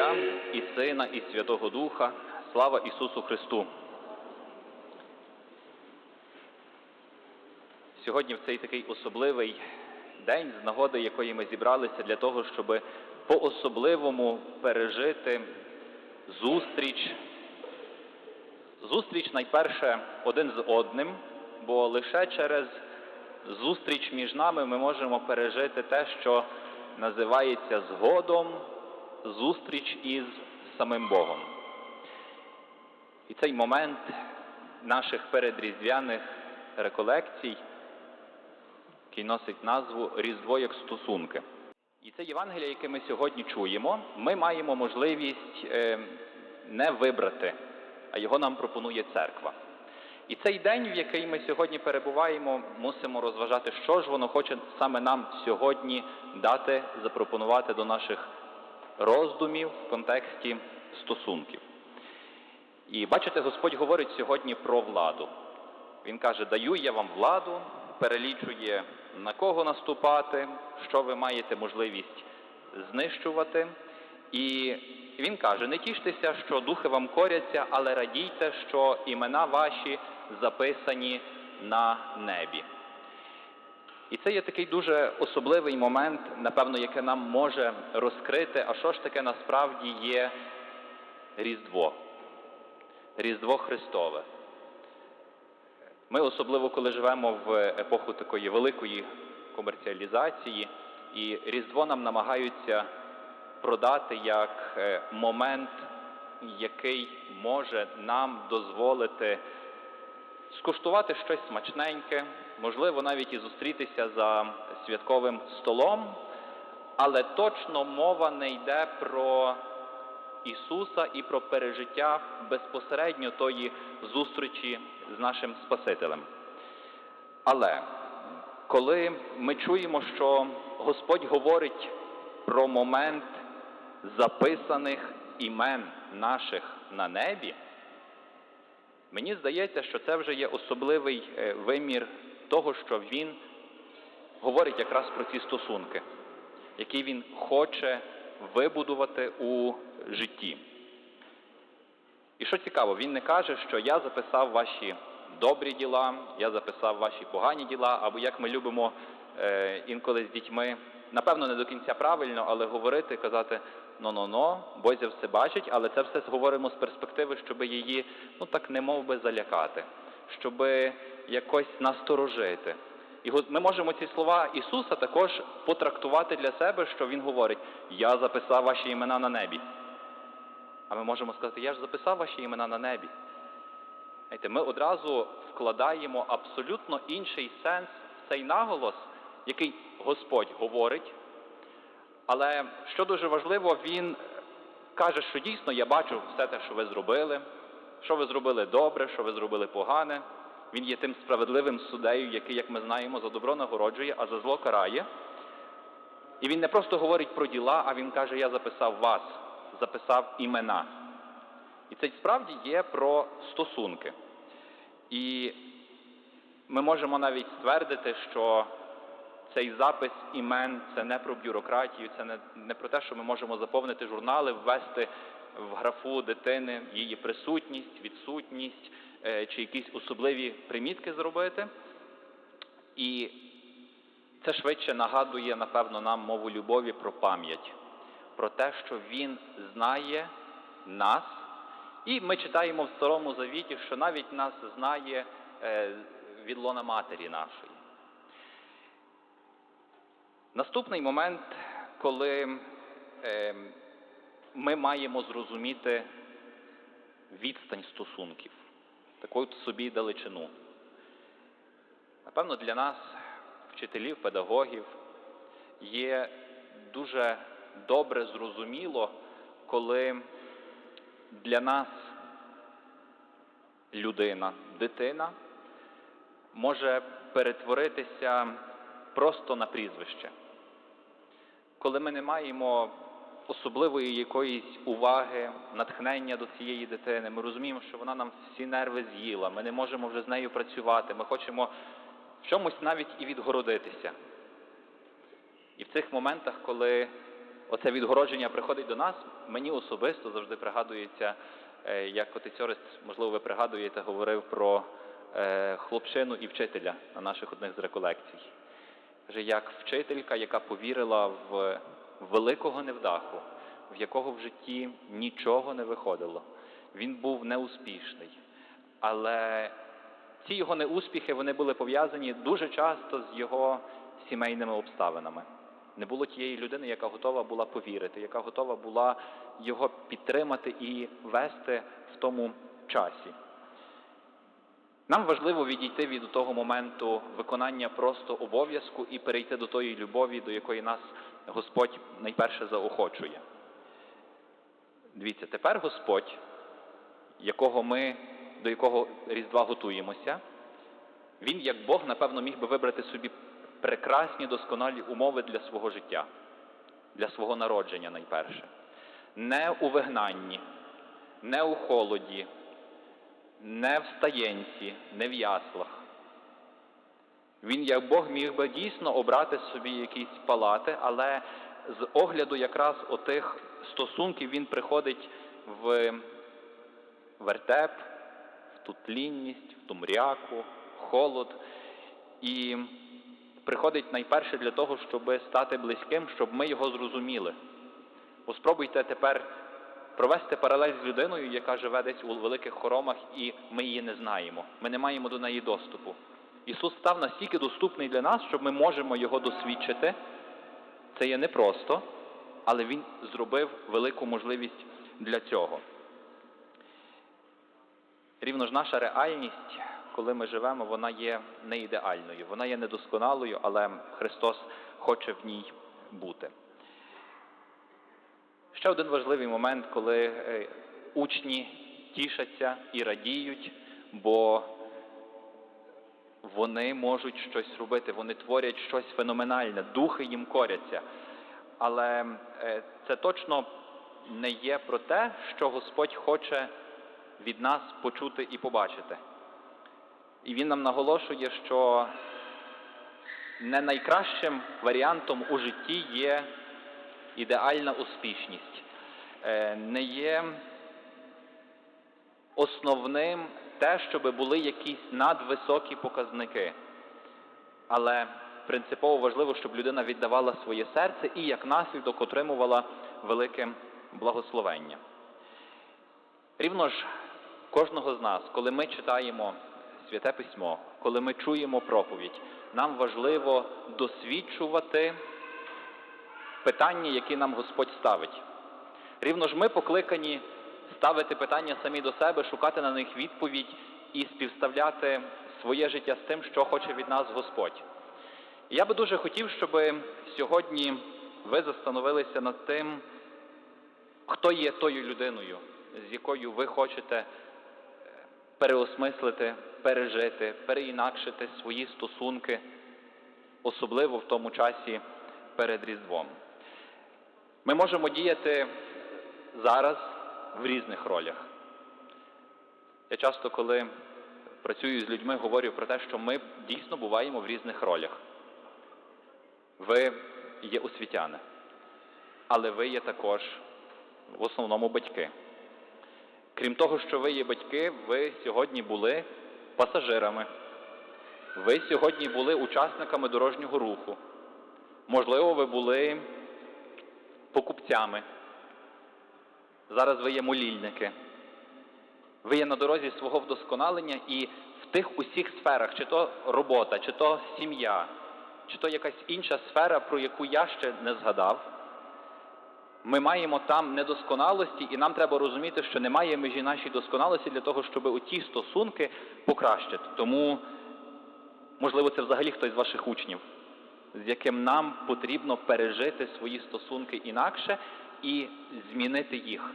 Отця і Сина, і Святого Духа. Слава Ісусу Христу! Сьогодні в цей такий особливий день, з нагоди якої ми зібралися для того, щоб по-особливому пережити зустріч. Зустріч найперше один з одним, бо лише через зустріч між нами ми можемо пережити те, що називається згодом зустріч із самим Богом. І цей момент наших передріздвяних реколекцій, який носить назву Різдво як стосунки. І це Євангеліє, яке ми сьогодні чуємо, ми маємо можливість е, не вибрати, а його нам пропонує церква. І цей день, в який ми сьогодні перебуваємо, мусимо розважати, що ж воно хоче саме нам сьогодні дати, запропонувати до наших роздумів в контексті стосунків. І бачите, Господь говорить сьогодні про владу. Він каже: Даю я вам владу, перелічує на кого наступати, що ви маєте можливість знищувати. І він каже: не тіштеся, що духи вам коряться, але радійте, що імена ваші записані на небі. І це є такий дуже особливий момент, напевно, який нам може розкрити, а що ж таке насправді є Різдво, Різдво Христове. Ми особливо, коли живемо в епоху такої великої комерціалізації, і Різдво нам намагаються продати як е, момент, який може нам дозволити скуштувати щось смачненьке, можливо, навіть і зустрітися за святковим столом, але точно мова не йде про Ісуса і про пережиття безпосередньо тої зустрічі з нашим Спасителем. Але коли ми чуємо, що Господь говорить про момент записаних імен наших на небі, мені здається, що це вже є особливий е, вимір того, що Він говорить якраз про ці стосунки, які Він хоче вибудувати у житті. І що цікаво, він не каже, що я записав ваші добрі діла, я записав ваші погані діла, або як ми любимо е, інколи з дітьми, напевно, не до кінця правильно, але говорити, казати но-но-но, Бозя все бачить, але це все говоримо з перспективи, щоб її, ну так не би, залякати, щоб якось насторожити. І ми можемо ці слова Ісуса також потрактувати для себе, що Він говорить: Я записав ваші імена на небі. А ми можемо сказати, я ж записав ваші імена на небі. Знаєте, Ми одразу вкладаємо абсолютно інший сенс в цей наголос, який Господь говорить. Але що дуже важливо, Він каже, що дійсно я бачу все те, що ви зробили, що ви зробили добре, що ви зробили погане. Він є тим справедливим суддею, який, як ми знаємо, за добро нагороджує, а за зло карає. І він не просто говорить про діла, а він каже, я записав вас, записав імена. І це справді є про стосунки. І ми можемо навіть ствердити, що цей запис імен це не про бюрократію, це не, не про те, що ми можемо заповнити журнали, ввести в графу дитини її присутність, відсутність чи якісь особливі примітки зробити. І це швидше нагадує, напевно, нам мову любові про пам'ять, про те, що Він знає нас. І ми читаємо в Старому Завіті, що навіть нас знає е, від лона матері нашої. Наступний момент, коли е, ми маємо зрозуміти відстань стосунків, таку собі далечину. Напевно, для нас, вчителів, педагогів, є дуже добре зрозуміло, коли для нас людина, дитина може перетворитися просто на прізвище. Коли ми не маємо особливої якоїсь уваги, натхнення до цієї дитини, ми розуміємо, що вона нам всі нерви з'їла, ми не можемо вже з нею працювати, ми хочемо в чомусь навіть і відгородитися. І в цих моментах, коли оце відгородження приходить до нас, мені особисто завжди пригадується, е, як отець Орест, можливо, ви пригадуєте, говорив про е, хлопчину і вчителя на наших одних з реколекцій. Каже, як вчителька, яка повірила в великого невдаху, в якого в житті нічого не виходило. Він був неуспішний. Але ці його неуспіхи вони були пов'язані дуже часто з його сімейними обставинами. Не було тієї людини, яка готова була повірити, яка готова була його підтримати і вести в тому часі. Нам важливо відійти від того моменту виконання просто обов'язку і перейти до тої любові, до якої нас Господь найперше заохочує. Дивіться, тепер Господь, якого ми, до якого Різдва готуємося, він, як Бог, напевно, міг би вибрати собі прекрасні досконалі умови для свого життя, для свого народження найперше. Не у вигнанні, не у холоді, не в стаєнці, не в яслах. Він, як Бог, міг би дійсно обрати собі якісь палати, але з огляду якраз отих стосунків він приходить в вертеп, в ту тлінність, в ту мряку, холод. І приходить найперше для того, щоб стати близьким, щоб ми його зрозуміли. Бо спробуйте тепер провести паралель з людиною, яка живе десь у великих хоромах, і ми її не знаємо. Ми не маємо до неї доступу. Ісус став настільки доступний для нас, що ми можемо його досвідчити. Це є непросто, але Він зробив велику можливість для цього. Рівно ж наша реальність, коли ми живемо, вона є не ідеальною, вона є недосконалою, але Христос хоче в ній бути. Ще один важливий момент, коли е, учні тішаться і радіють, бо вони можуть щось робити, вони творять щось феноменальне, духи їм коряться. Але е, це точно не є про те, що Господь хоче від нас почути і побачити. І Він нам наголошує, що не найкращим варіантом у житті є ідеальна успішність, Е, не є основним те, щоб були якісь надвисокі показники. Але принципово важливо, щоб людина віддавала своє серце і як наслідок отримувала велике благословення. Рівно ж кожного з нас, коли ми читаємо Святе Письмо, коли ми чуємо проповідь, нам важливо досвідчувати питання, які нам Господь ставить. Рівно ж ми покликані ставити питання самі до себе, шукати на них відповідь і співставляти своє життя з тим, що хоче від нас Господь. Я би дуже хотів, щоб сьогодні ви застановилися над тим, хто є тою людиною, з якою ви хочете е, переосмислити, пережити, переінакшити свої стосунки, особливо в тому часі перед Різдвом. Ми можемо діяти зараз в різних ролях. Я часто, коли працюю з людьми, говорю про те, що ми дійсно буваємо в різних ролях. Ви є освітяни, але ви є також в основному батьки. Крім того, що ви є батьки, ви сьогодні були пасажирами. Ви сьогодні були учасниками дорожнього руху. Можливо, ви були покупцями. Зараз ви є молільники. Ви є на дорозі свого вдосконалення і в тих усіх сферах, чи то робота, чи то сім'я, чи то якась інша сфера, про яку я ще не згадав. Ми маємо там недосконалості, і нам треба розуміти, що немає межі нашій досконалості для того, щоб оті стосунки покращити. Тому, можливо, це взагалі хтось з ваших учнів, з яким нам потрібно пережити свої стосунки інакше і змінити їх,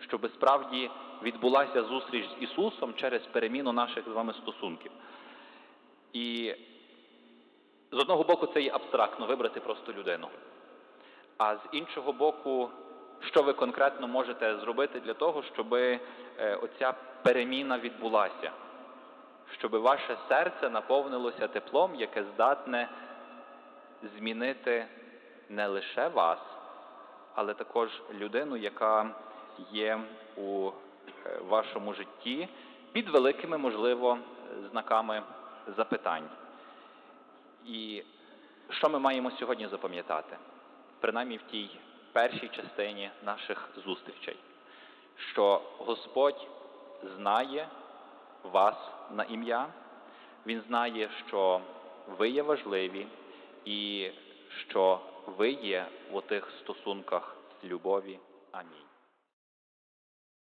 щоб справді відбулася зустріч з Ісусом через переміну наших з вами стосунків. І з одного боку, це є абстрактно вибрати просто людину. А з іншого боку, що ви конкретно можете зробити для того, щоб е, оця переміна відбулася, щоб ваше серце наповнилося теплом, яке здатне змінити не лише вас, але також людину, яка є у е, вашому житті під великими, можливо, знаками запитань. І що ми маємо сьогодні запам'ятати? Принаймні в тій першій частині наших зустрічей, що Господь знає вас на ім'я, Він знає, що ви є важливі і що ви є у тих стосунках любові. Амінь.